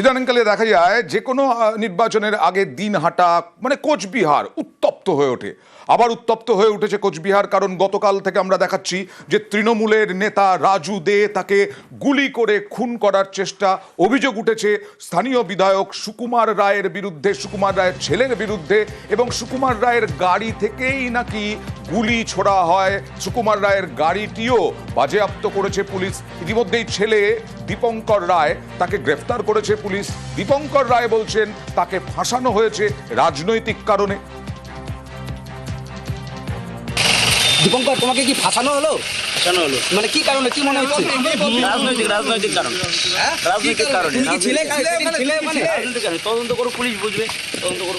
ইদানিংকালে দেখা যায় যে কোনো নির্বাচনের আগে দিন হাঁটা মানে কোচবিহার উত্তপ্ত হয়ে ওঠে। আবার উত্তপ্ত হয়ে উঠেছে কোচবিহার কারণ গতকাল থেকে আমরা দেখাচ্ছি যে তৃণমূলের নেতা রাজু দে তাকে গুলি করে খুন করার চেষ্টা অভিযোগ উঠেছে। স্থানীয় বিধায়ক সুকুমার রায়ের বিরুদ্ধে, সুকুমার রায়ের ছেলের বিরুদ্ধে এবং সুকুমার রায়ের গাড়ি থেকেই নাকি গুলি ছোড়া হয়। সুকুমার রায়ের গাড়িটিও বাজেয়াপ্ত করেছে পুলিশ। ইতিমধ্যেই ছেলে দীপঙ্কর রায় তাকে গ্রেফতার করেছে পুলিশ দীপঙ্কর রায় বলছেন তাকে ফাঁসানো হয়েছে রাজনৈতিক কারণে। দীপঙ্কর তোমাকে কি ফাঁসানো হলো? কেন হলো। মানে কি কারণে কি মনে হচ্ছে? রাজনৈতিক রাজনৈতিক কারণ। রাজনৈতিক কারণে? তুমি কি ছেলে? ছেলে মানে? রাজনৈতিক কারণে। তদন্ত করো পুলিশ বুঝবে? তদন্ত করো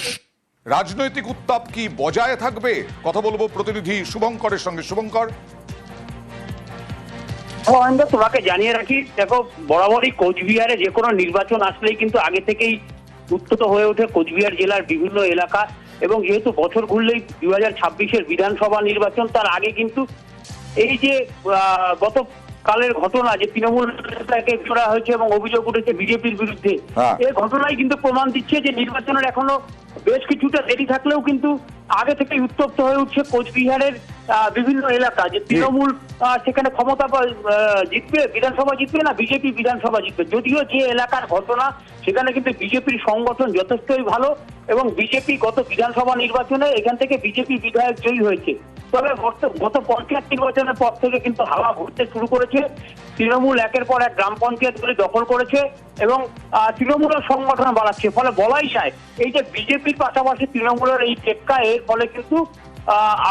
রাজনৈতিক উত্তাপ কি বজায় থাকবে? কথা বলব প্রতিনিধি শুভঙ্করের সঙ্গে। শুভঙ্কর মহেন্দ্র তোমাকে জানিয়ে রাখি দেখো বরাবরই কোচবিহারে যে কোনো নির্বাচন আসলেই কিন্তু আগে থেকেই উত্তত হয়ে ওঠে কোচবিহার জেলার বিভিন্ন এলাকা। এবং যেহেতু বছর ঘুরলেই দুই হাজার ছাব্বিশের বিধানসভা নির্বাচন তার আগে কিন্তু এই যে গত কালের ঘটনা যে তৃণমূল নেতাকে করা হয়েছে এবং অভিযোগ উঠেছে বিজেপির বিরুদ্ধে হ্যাঁ। এই ঘটনাই কিন্তু প্রমাণ দিচ্ছে যে নির্বাচনের এখনও বেশ কিছুটা দেরি থাকলেও কিন্তু আগে থেকেই উত্তপ্ত হয়ে উঠছে কোচবিহারের বিভিন্ন এলাকা। যে তৃণমূল সেখানে ক্ষমতা জিতবে, বিধানসভা জিতবে না, বিজেপি বিধানসভা জিতবে। যদিও যে এলাকার ঘটনা, সেখানে কিন্তু বিজেপির সংগঠন যথেষ্টই ভালো এবং বিজেপি গত বিধানসভা নির্বাচনে এখান থেকে বিজেপি বিধায়ক জয়ী হয়েছে। তবে গত পঞ্চায়েত নির্বাচনের পর থেকে কিন্তু হাওয়া ঘুরতে শুরু করেছে। তৃণমূল একের পর এক গ্রাম পঞ্চায়েতগুলি দখল করেছে এবং তৃণমূলের সংগঠন বাড়াচ্ছে। ফলে বলাই যায়, এই যে বিজেপির পাশাপাশি তৃণমূলের এই টেক্কা, এর ফলে কিন্তু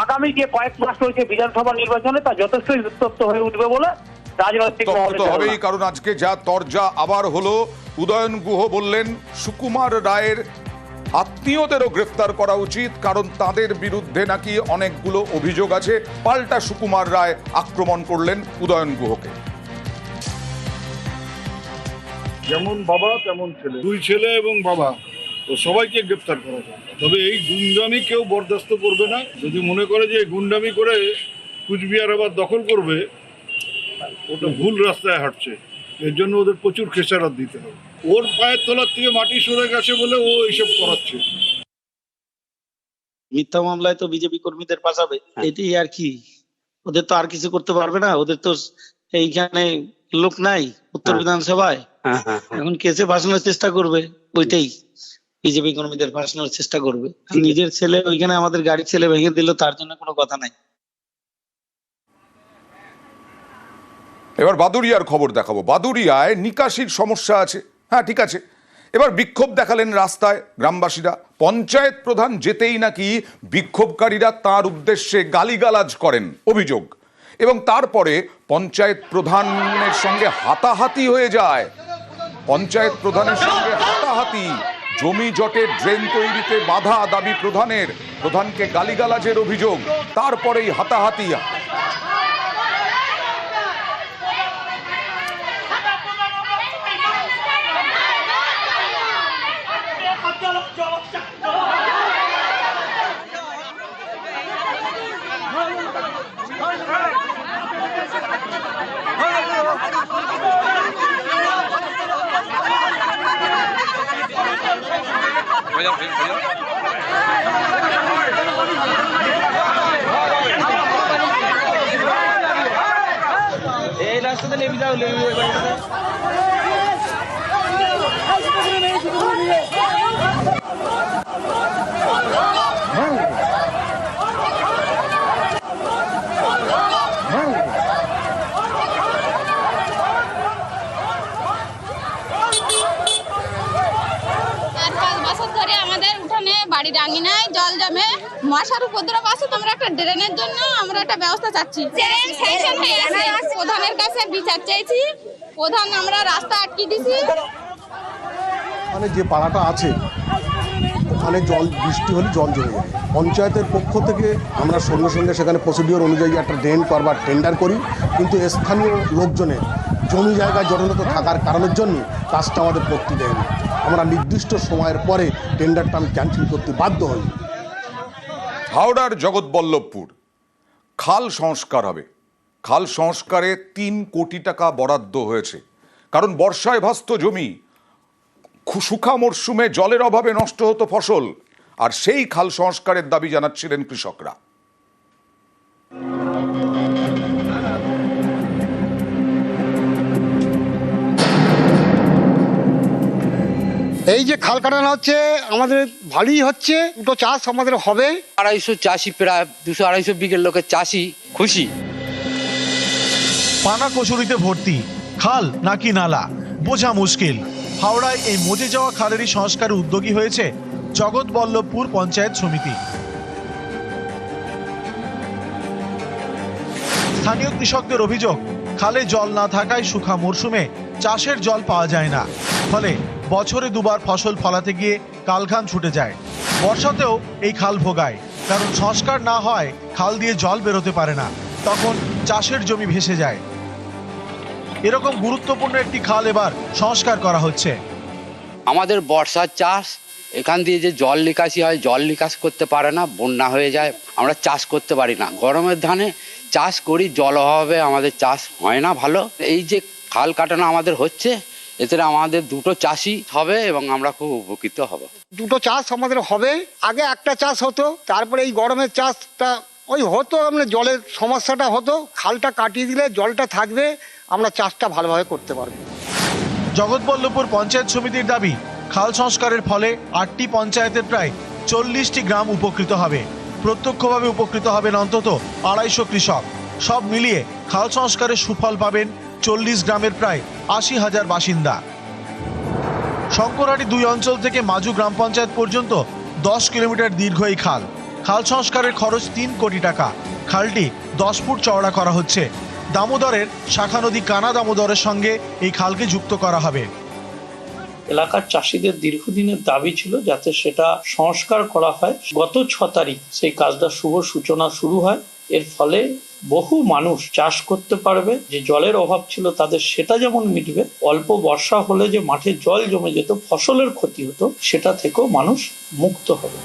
আগামী যে কয়েক মাস রয়েছে বিধানসভা নির্বাচনে তা যথেষ্টই উত্তপ্ত হয়ে উঠবে বলে রাজনৈতিক। হবেই কারণ আজকে যা তরজা আবার হলো উদয়ন গুহ বললেন সুকুমার রায়ের আত্মীয়দেরও গ্রেফতার করা উচিত কারণ তাদের বিরুদ্ধে নাকি অনেকগুলো অভিযোগ আছে। পাল্টা সুকুমার রায় আক্রমণ করলেন উদয়ন গুহকে। যেমন বাবা তেমন ছেলে। দুই ছেলে এবং বাবা। তো সবাইকে গ্রেপ্তার করা যায়। তবে এই গুন্ডামি কেউ বরদাস্ত করবে না। যদি মনে করে যে গুন্ডামি করে কুচবিহার আবার দখল করবে ওটা ভুল রাস্তায় হাঁটছে। এর জন্য ওদের প্রচুর খেসারাত দিতে হবে। ওর পায়ের তলার থেকে মাটি সরে গেছে বলে ও এইসব করাচ্ছে। মিথ্যা মামলায় তো বিজেপি কর্মীদের পাঠাবে এটাই আর কি? ওদের তো আর কিছু করতে পারবে না। ওদের তো এইখানে লোক নাই উত্তর বিধানসভায়। এখন কেসে ফাঁসানোর চেষ্টা করবে ওইটাই। বিজেপি কর্মীদের ফাঁসানোর চেষ্টা করবে। নিজের ছেলে ওইখানে আমাদের গাড়ি ছেলে ভেঙে দিল তার জন্য কোনো কথা নাই। এবার বাদুরিয়ার খবর দেখাবো। বাদুরিয়ায় নিকাশির সমস্যা আছে। হ্যাঁ ঠিক আছে। এবার বিক্ষোভ দেখালেন রাস্তায় গ্রামবাসীরা। পঞ্চায়েত প্রধান যেতেই নাকি বিক্ষোভকারীরা তার উদ্দেশ্যে গালিগালাজ করেন অভিযোগ। এবং তারপরে পঞ্চায়েত প্রধানের সঙ্গে হাতাহাতি হয়ে যায়। পঞ্চায়েত প্রধানের সঙ্গে হাতাহাতি। জমি জটের ড্রেন তৈরিতে বাধা দাবি প্রধানের। প্রধানকে গালিগালাজের অভিযোগ তারপরেই হাতাহাতি। এই রাস্তাতে নেমে যাও চার পাঁচ বছর ধরে আমাদের উঠানে বাড়ির আঙিনায় জল জমে। মশার উপদ্রব আছে তোমরা একটা ড্রেনের জন্য আমরা একটা ব্যবস্থা চাচ্ছি। প্রধানের কাছে বিচার চাইছি। প্রধান আমরা রাস্তা আটকে দিছি। ওখানে যে পাড়াটা আছে ওখানে জল বৃষ্টি হলে জল জমে যায়। পঞ্চায়েতের পক্ষ থেকে আমরা সঙ্গে সঙ্গে সেখানে প্রসিডিওর অনুযায়ী একটা ড্রেন করবার টেন্ডার করি। কিন্তু স্থানীয় লোকজনের জমি জায়গায় জটিলতা থাকার কারণের জন্য কাজটা আমাদের করতে দেয়নি। আমরা নির্দিষ্ট সময়ের পরে টেন্ডারটা আমি ক্যান্সেল করতে বাধ্য হই। হাওড়ার জগৎবল্লভপুর। খাল সংস্কার হবে। খাল সংস্কারে তিন কোটি টাকা বরাদ্দ হয়েছে। কারণ বর্ষায় ভাস্ত জমি শুখা মরশুমে জলের অভাবে নষ্ট হতো ফসল। আর সেই খাল সংস্কারের দাবি জানাচ্ছিলেন কৃষকরা। এই যে খাল কাটানো হচ্ছে আমাদের ভালোই হচ্ছে দুটো চাষ আমাদের হবে। আড়াইশো চাষি প্রায় দুশো আড়াইশো বিঘের লোকের চাষি খুশি। পানা কচুরিতে ভর্তি খাল নাকি নালা? বোঝা মুশকিল। হাওড়ায় এই মজে যাওয়া খালেরই সংস্কারে উদ্যোগী হয়েছে জগৎবল্লভপুর পঞ্চায়েত সমিতি। স্থানীয় কৃষকদের অভিযোগ খালে জল না থাকায় শুখা মরশুমে চাষের জল পাওয়া যায় না। ফলে বছরে দুবার ফসল ফলাতে গিয়ে কালঘাম ছুটে যায়। বর্ষাতেও এই খাল ভোগায়। কারণ সংস্কার না হয়, খাল দিয়ে জল বেরোতে পারে না। তখন চাষের জমি ভেসে যায়। এরকম গুরুত্বপূর্ণ একটি খাল এবার সংস্কার করা হচ্ছে। আমাদের বর্ষার চাষ, এখান দিয়ে যে জল নিকাশি হয়, জল নিকাশ করতে পারে না, বন্যা হয়ে যায়, আমরা চাষ করতে পারি না। গরমের ধানে চাষ করি, জল অভাবে আমাদের চাষ হয় না ভালো। এই যে খাল কাটানো আমাদের হচ্ছে এতে আমাদের দুটো চাষই হবে এবং আমরা খুব উপকৃত হব। দুটো চাষ আমাদের হবে। আগে একটা চাষ হতো তারপরে এই গরমের চাষটা ওই হতো আমরা জলের সমস্যাটা হতো। খালটা কাটিয়ে দিলে জলটা থাকবে আমরা চাষটা ভালোভাবে করতে পারব। জগৎবল্লভপুর পঞ্চায়েত সমিতির দাবি খাল সংস্কারের ফলে আটটি পঞ্চায়েতের প্রায় চল্লিশটি গ্রাম উপকৃত হবে। প্রত্যক্ষভাবে উপকৃত হবেন অন্তত আড়াইশো কৃষক। সব মিলিয়ে খাল সংস্কারের সুফল পাবেন চল্লিশ গ্রামের প্রায় আশি হাজার বাসিন্দা। শঙ্করহাটি দুই অঞ্চল থেকে মাজু গ্রাম পঞ্চায়েত পর্যন্ত দশ কিলোমিটার দীর্ঘ এই খাল। খাল সংস্কারের খরচ তিন কোটি টাকা। খালটি দশ ফুট চওড়া করা হচ্ছে। দামোদরের শাখা নদী কানা দামোদরের সঙ্গে এই খালকে যুক্ত করা হবে। এলাকার চাষিদের দীর্ঘদিনের দাবি ছিল যাতে সেটা সংস্কার করা হয়। গত ছ তারিখ সেই কাজটা শুভ সূচনা শুরু হয়। এর ফলে বহু মানুষ চাষ করতে পারবে যে জলের অভাব ছিল তাদের সেটা যেমন মিটবে অল্প বর্ষা হলে যে মাঠে জল জমে যেত ফসলের ক্ষতি হতো সেটা থেকেও মানুষ মুক্ত হবে।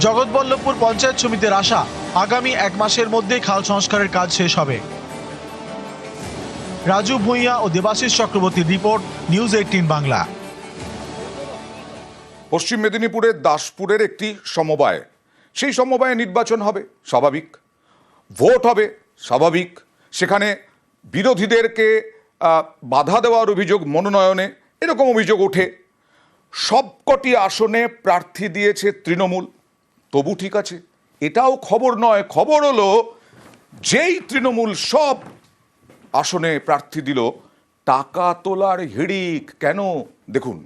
জগৎবল্লভপুর পঞ্চায়েত সমিতির আশা আগামী এক মাসের মধ্যেই খাল সংস্কারের কাজ শেষ হবে। রাজু ভূঁইয়া ও দেবাশিস চক্রবর্তীর রিপোর্ট নিউজ এইটিন বাংলা। পশ্চিম মেদিনীপুরের দাসপুরের একটি সমবায়। সেই সমবায়ে নির্বাচন হবে, স্বাভাবিক। ভোট হবে, স্বাভাবিক। সেখানে বিরোধীদেরকে বাধা দেওয়ার অভিযোগ মনোনয়নে, এরকম অভিযোগ ওঠে। সবকটি আসনে প্রার্থী দিয়েছে তৃণমূল। তবু ঠিক আছে, এটাও খবর নয়। খবর হলো, যেই তৃণমূল সব আসনে প্রার্থী দিল, টাকা তোলার হিড়িক কেন? দেখুন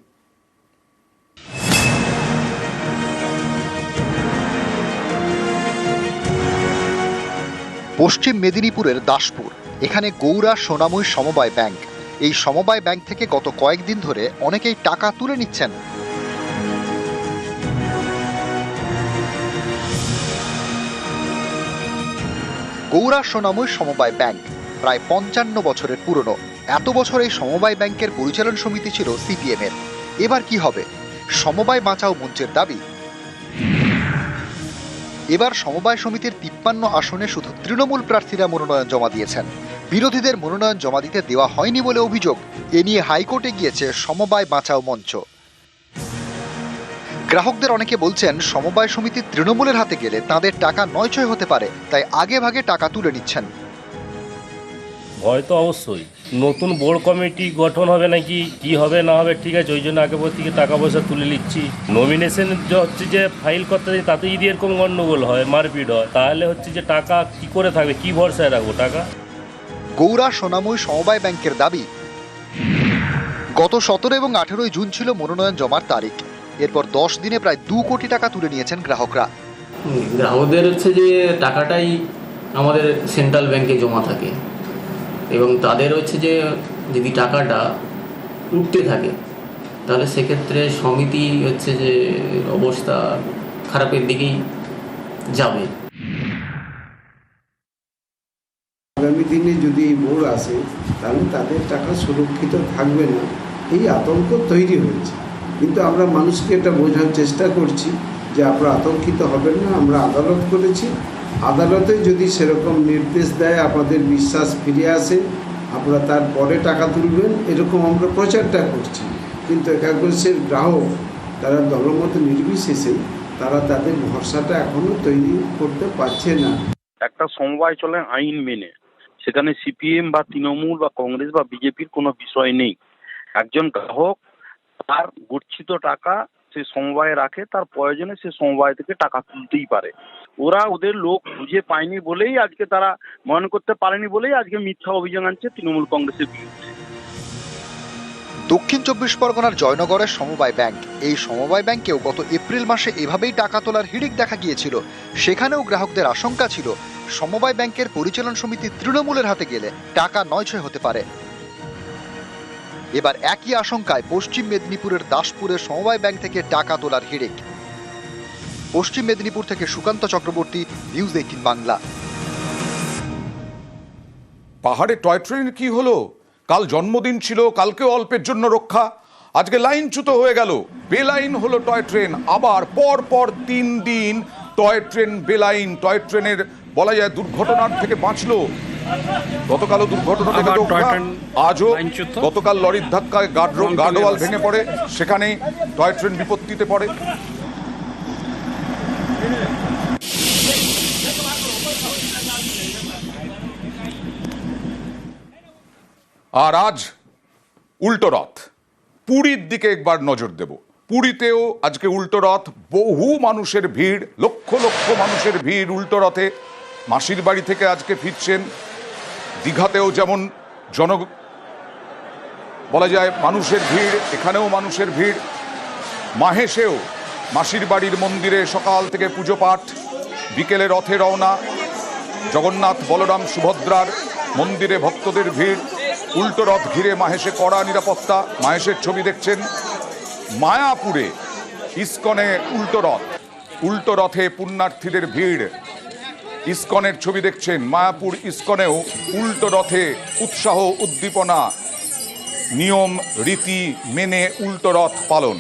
পশ্চিম মেদিনীপুরের দাসপুর। এখানে গৌড়া সোনাময় সমবায় ব্যাংক। এই সমবায় ব্যাংক থেকে গত কয়েকদিন ধরে অনেকেই টাকা তুলে নিচ্ছেন। গৌড়া সোনাময় সমবায় ব্যাংক প্রায় পঞ্চান্ন বছরের পুরনো। এত বছর এই সমবায় ব্যাংকের পরিচালন সমিতি ছিল সিপিএম এর এবার কি হবে? সমবায় বাঁচাও মঞ্চের দাবি। এবার সমবায় সমিতির তিপ্পান্ন আসনে শুধু তৃণমূল প্রার্থীরা মনোনয়ন জমা দিয়েছেন। বিরোধীদের মনোনয়ন জমা দিতে দেওয়া হয়নি বলে অভিযোগ। এ নিয়ে হাইকোর্টে গিয়েছে সমবায় বাঁচাও মঞ্চ। গ্রাহকদের অনেকে বলছেন, সমবায় সমিতি তৃণমূলের হাতে গেলে তাদের টাকা নয়ছয় হতে পারে, তাই আগে ভাগে টাকা তুলে নিচ্ছেন। ভয় তো অবশ্যই। নতুন বোর্ড কমিটি গঠন হবে নাকি কি হবে না হবে ঠিক আছে ওই জন্য আগে পর থেকে টাকা পয়সা তুলে নিচ্ছি। নমিনেশন হচ্ছে যে ফাইল করতে যাই তাতে যদি এরকম গন্ডগোল হয় মারপিট হয় তাহলে হচ্ছে যে টাকা কি করে থাকবে কি ভরসায় রাখব টাকা? গৌরা সোনাময় সমবায় ব্যাংকের দাবি। গত সতেরো এবং আঠেরোই জুন ছিল মনোনয়ন জমার তারিখ। এরপর দশ দিনে প্রায় দু কোটি টাকা তুলে নিয়েছেন গ্রাহকরা। গ্রাহকদের হচ্ছে যে টাকাটাই আমাদের সেন্ট্রাল ব্যাংকে জমা থাকে। এবং তাদের হচ্ছে যে যদি টাকাটা উঠতে থাকে তাহলে সেক্ষেত্রে সমিতি হচ্ছে যে অবস্থা খারাপের দিকেই যাবে। আগামী দিনে যদি এই বোর্ড আসে তাহলে তাদের টাকা সুরক্ষিত থাকবে না। এই আতঙ্ক তৈরি হয়েছে। কিন্তু আমরা মানুষকে এটা বোঝার চেষ্টা করছি যে আপনারা আতঙ্কিত হবেন না আমরা আদালত করেছি। আদালতে যদি সেরকম নির্দেশ দেয় আপনাদের বিশ্বাস ফিরে আসে আপনারা তারপরে টাকা তুলবেন, এরকম আমরা প্রচারটা করছি। কিন্তু একাগ্রসের গ্রাহক, তারা দলমত নির্বিশেষে, তারা তাদের ভরসাটা এখনও তৈরি করতে পারছে না। একটা সমবায় চলে আইন মেনে। সেখানে সিপিএম বা তৃণমূল বা কংগ্রেস বা বিজেপির কোনো বিষয় নেই। একজন গ্রাহক তার গচ্ছিত টাকা সে সমবায়ে রাখে, তার প্রয়োজনে সে সমবায় থেকে টাকা তুলতেই পারে। ওরা ওদের লোক খুঁজে পায়নি বলেই আজকে তারা মনে করতে পারেনি বলেই আজকে মিথ্যা অভিযোগ আনছে তৃণমূল কংগ্রেসের বিরুদ্ধে। দক্ষিণ চব্বিশ পরগনার জয়নগরের সমবায় ব্যাংক। এই সমবায় ব্যাংকেও গত এপ্রিল মাসে এভাবেই টাকা তোলার হিড়িক দেখা গিয়েছিল। সেখানেও গ্রাহকদের আশঙ্কা ছিল। সমবায় ব্যাংকের পরিচালন সমিতি তৃণমূলের হাতে গেলে টাকা নয়ছয় হতে পারে। এবার একই আশঙ্কায় পশ্চিম মেদিনীপুরের দাসপুরের সমবায় ব্যাংক থেকে টাকা তোলার হিড়িক। পশ্চিম মেদিনীপুর থেকে সুকান্ত চক্রবর্তী নিউজ এইটিন বাংলা। পাহাড়ে টয় ট্রেনের কি হলো? কাল জন্মদিন ছিল কালকেও অল্পের জন্য রক্ষা। আজকে লাইনচ্যুত হয়ে গেল বেলাইন হলো টয় ট্রেন। আবার পর পর তিন দিন টয় ট্রেন বেলাইন। টয় ট্রেনের বলা যায় দুর্ঘটনার থেকে বাঁচলো। গতকালও দুর্ঘটনা থেকে ট্রেন আজও গতকাল লরির ধাক্কায় গার্ড গার্ডওয়াল ভেঙে পড়ে। সেখানেই টয় ট্রেন বিপত্তিতে পড়ে। আর আজ উল্টো রথ। পুরীর দিকে একবার নজর দেব। পুরীতেও আজকে উল্টো রথ। বহু মানুষের ভিড়, লক্ষ লক্ষ মানুষের ভিড় উল্টো রথে। মাসির বাড়ি থেকে আজকে ফিরছেন। দীঘাতেও যেমন জন বলা যায় মানুষের ভিড়, এখানেও মানুষের ভিড়। মাহেশেও মাসির বাড়ির মন্দিরে সকাল থেকে পুজো পাঠ, বিকেলে রথে রওনা। জগন্নাথ বলরাম সুভদ্রার মন্দিরে ভক্তদের ভিড়। উল্টো রথ ঘিরে মাহেশে কড়া নিরাপত্তা। মাহেশের ছবি দেখছেন মায়াপুরে, ইস্কনে উল্টো রথ। উল্টো রথে পুণ্যার্থীদের ভিড়। ইস্কনের ছবি দেখছেন মায়াপুর ইস্কনেও উল্টো রথে উৎসাহ, উদ্দীপনা। নিয়ম, রীতি মেনে উল্টো রথ পালন।